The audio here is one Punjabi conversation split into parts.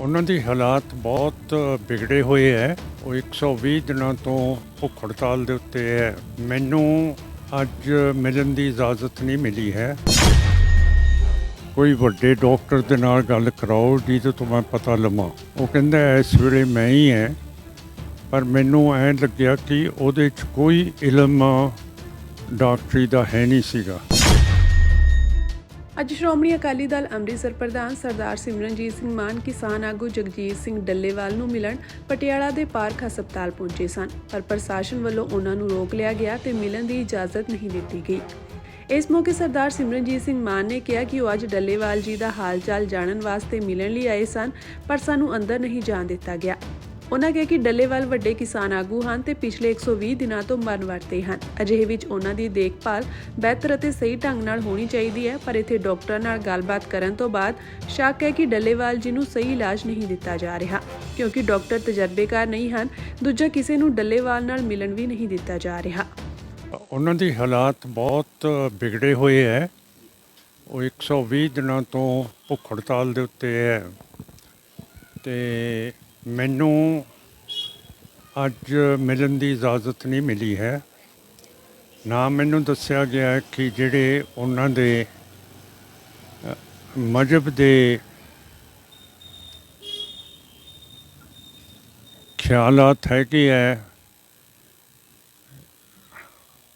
ਉਹਨਾਂ ਦੀ ਹਾਲਾਤ ਬਹੁਤ ਵਿਗੜੇ ਹੋਏ ਹੈ। ਉਹ 120 ਦਿਨਾਂ ਤੋਂ ਭੁੱਖ ਹੜਤਾਲ ਦੇ ਉੱਤੇ ਹੈ। ਮੈਨੂੰ ਅੱਜ ਮਿਲਣ ਦੀ ਇਜਾਜ਼ਤ ਨਹੀਂ ਮਿਲੀ ਹੈ। ਕੋਈ ਵੱਡੇ ਡਾਕਟਰ ਦੇ ਨਾਲ ਗੱਲ ਕਰਾਓ ਜਿਹਦੇ ਤੋਂ ਮੈਂ ਪਤਾ ਲਵਾਂ। ਉਹ ਕਹਿੰਦਾ, ਇਸ ਵੇਲੇ ਮੈਂ ਹੀ ਹੈ। ਪਰ ਮੈਨੂੰ ਐਂ ਲੱਗਿਆ ਕਿ ਉਹਦੇ 'ਚ ਕੋਈ ਇਲਮ ਡਾਕਟਰੀ ਦਾ ਹੈ ਨਹੀਂ ਸੀਗਾ। ਅੱਜ ਸ਼੍ਰੋਮਣੀ ਅਕਾਲੀ ਦਲ ਅੰਮ੍ਰਿਤਸਰ ਪ੍ਰਧਾਨ ਸਰਦਾਰ ਸਿਮਰਨਜੀਤ ਸਿੰਘ ਮਾਨ, ਕਿਸਾਨ ਆਗੂ ਜਗਜੀਤ ਸਿੰਘ ਡੱਲੇਵਾਲ ਨੂੰ ਮਿਲਣ ਪਟਿਆਲਾ ਦੇ ਪਾਰਕ ਹਸਪਤਾਲ ਪਹੁੰਚੇ ਸਨ, ਪਰ ਪ੍ਰਸ਼ਾਸਨ ਵੱਲੋਂ ਉਹਨਾਂ ਨੂੰ ਰੋਕ ਲਿਆ ਗਿਆ ਤੇ ਮਿਲਣ ਦੀ ਇਜਾਜ਼ਤ ਨਹੀਂ ਦਿੱਤੀ ਗਈ। ਇਸ ਮੌਕੇ ਸਰਦਾਰ ਸਿਮਰਨਜੀਤ ਸਿੰਘ ਮਾਨ ਨੇ ਕਿਹਾ ਕਿ ਉਹ ਅੱਜ ਡੱਲੇਵਾਲ ਜੀ ਦਾ ਹਾਲ-ਚਾਲ ਜਾਣਨ ਵਾਸਤੇ ਮਿਲਣ ਲਈ ਆਏ ਸਨ, ਪਰ ਸਾਨੂੰ ਅੰਦਰ ਨਹੀਂ ਜਾਣ ਦਿੱਤਾ ਗਿਆ। ਉਹਨਾਂ ਕਿਹਾ ਕਿ ਡੱਲੇਵਾਲ ਵੱਡੇ ਕਿਸਾਨ ਆਗੂ ਹਨ ਤੇ ਪਿਛਲੇ 120 ਦਿਨਾਂ ਤੋਂ ਮਰਨ ਵਰਤੇ ਹਨ। ਅਜਿਹੇ ਵਿੱਚ ਉਹਨਾਂ ਦੀ ਦੇਖਭਾਲ ਬਿਹਤਰ ਅਤੇ ਸਹੀ ਢੰਗ ਨਾਲ ਹੋਣੀ ਚਾਹੀਦੀ ਹੈ, ਪਰ ਇੱਥੇ ਡਾਕਟਰ ਨਾਲ ਗੱਲਬਾਤ ਕਰਨ ਤੋਂ ਬਾਅਦ ਸ਼ੱਕ ਹੈ ਕਿ ਡੱਲੇਵਾਲ ਜੀ ਨੂੰ ਸਹੀ ਇਲਾਜ ਨਹੀਂ ਦਿੱਤਾ ਜਾ ਰਿਹਾ, ਕਿਉਂਕਿ ਡਾਕਟਰ ਤਜਰਬੇਕਾਰ ਨਹੀਂ ਹਨ, ਦੂਜਾ ਕਿਸੇ ਨੂੰ ਡੱਲੇਵਾਲ ਨਾਲ ਮਿਲਣ ਵੀ ਨਹੀਂ ਦਿੱਤਾ ਜਾ ਰਿਹਾ। ਉਹਨਾਂ ਦੀ ਹਾਲਾਤ ਬਹੁਤ ਵਿਗੜੇ ਹੋਏ ਹੈ। ਉਹ 120 ਦਿਨਾਂ ਤੋਂ ਭੁੱਖ ਹੜਤਾਲ ਦੇ ਉੱਤੇ ਹੈ। ਤੇ ਮੈਨੂੰ ਅੱਜ ਮਿਲਣ ਦੀ ਇਜਾਜ਼ਤ ਨਹੀਂ ਮਿਲੀ ਹੈ। ਨਾ ਮੈਨੂੰ ਦੱਸਿਆ ਗਿਆ ਕਿ ਜਿਹੜੇ ਉਹਨਾਂ ਦੇ ਅ, ਮਜ਼ਹਬ ਦੇ ਖਿਆਲਾਤ ਹੈਗੇ ਹੈ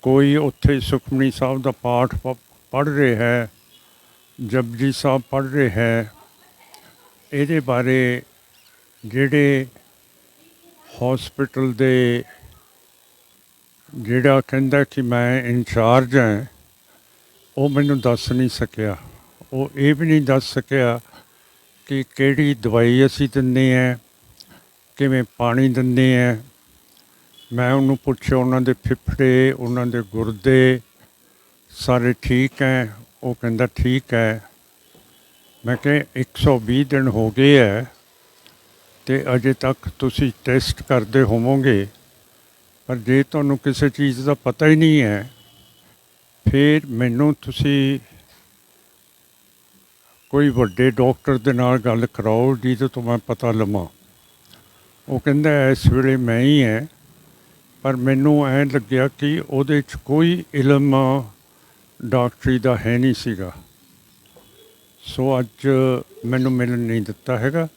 ਕੋਈ ਉੱਥੇ ਸੁਖਮਨੀ ਸਾਹਿਬ ਦਾ ਪਾਠ ਪੜ੍ਹ ਰਿਹਾ ਹੈ ਜਪਜੀ ਸਾਹਿਬ ਪੜ੍ਹ ਰਿਹਾ ਹੈ ਇਹਦੇ ਬਾਰੇ ਜਿਹੜੇ ਹਸਪੀਟਲ ਦੇ ਜਿਹੜਾ ਕਹਿੰਦਾ ਕਿ ਮੈਂ ਇੰਚਾਰਜ ਹਾਂ, ਉਹ ਮੈਨੂੰ ਦੱਸ ਨਹੀਂ ਸਕਿਆ। ਉਹ ਇਹ ਵੀ ਨਹੀਂ ਦੱਸ ਸਕਿਆ ਕਿ ਕਿਹੜੀ ਦਵਾਈ ਅਸੀਂ ਦਿੰਦੇ ਹਾਂ, ਕਿਵੇਂ ਪਾਣੀ ਦਿੰਦੇ ਹਾਂ। ਮੈਂ ਉਹਨੂੰ ਪੁੱਛਿਆ, ਉਹਨਾਂ ਦੇ ਫਿਫੜੇ, ਉਹਨਾਂ ਦੇ ਗੁਰਦੇ, ਸਾਰੇ ਠੀਕ ਹੈ? ਉਹ ਕਹਿੰਦਾ ਠੀਕ ਹੈ। ਮੈਂ ਕਿਹਾ 120 ਦਿਨ ਹੋ ਗਏ ਹੈ। ਤੇ ਅਜੇ ਤੱਕ ਤੁਸੀਂ ਟੈਸਟ ਕਰਦੇ ਹੋਵੋਗੇ, ਪਰ ਜੇ ਤੁਹਾਨੂੰ ਕਿਸੇ ਚੀਜ਼ ਦਾ ਪਤਾ ਹੀ ਨਹੀਂ ਹੈ, ਫਿਰ ਮੈਨੂੰ ਤੁਸੀਂ ਕੋਈ ਵੱਡੇ ਡਾਕਟਰ ਦੇ ਨਾਲ ਗੱਲ ਕਰਾਓ ਜਿਹਦੇ ਤੋਂ ਮੈਂ ਪਤਾ ਲਵਾਂ। ਉਹ ਕਹਿੰਦਾ, ਇਸ ਵੇਲੇ ਮੈਂ ਹੀ ਹੈ। ਪਰ ਮੈਨੂੰ ਐਂ ਲੱਗਿਆ ਕਿ ਉਹਦੇ 'ਚ ਕੋਈ ਇਲਮ ਡਾਕਟਰੀ ਦਾ ਹੈ ਨਹੀਂ ਸੀਗਾ। ਸੋ ਅੱਜ ਮੈਨੂੰ ਮਿਲਣ ਨਹੀਂ ਦਿੱਤਾ ਹੈਗਾ।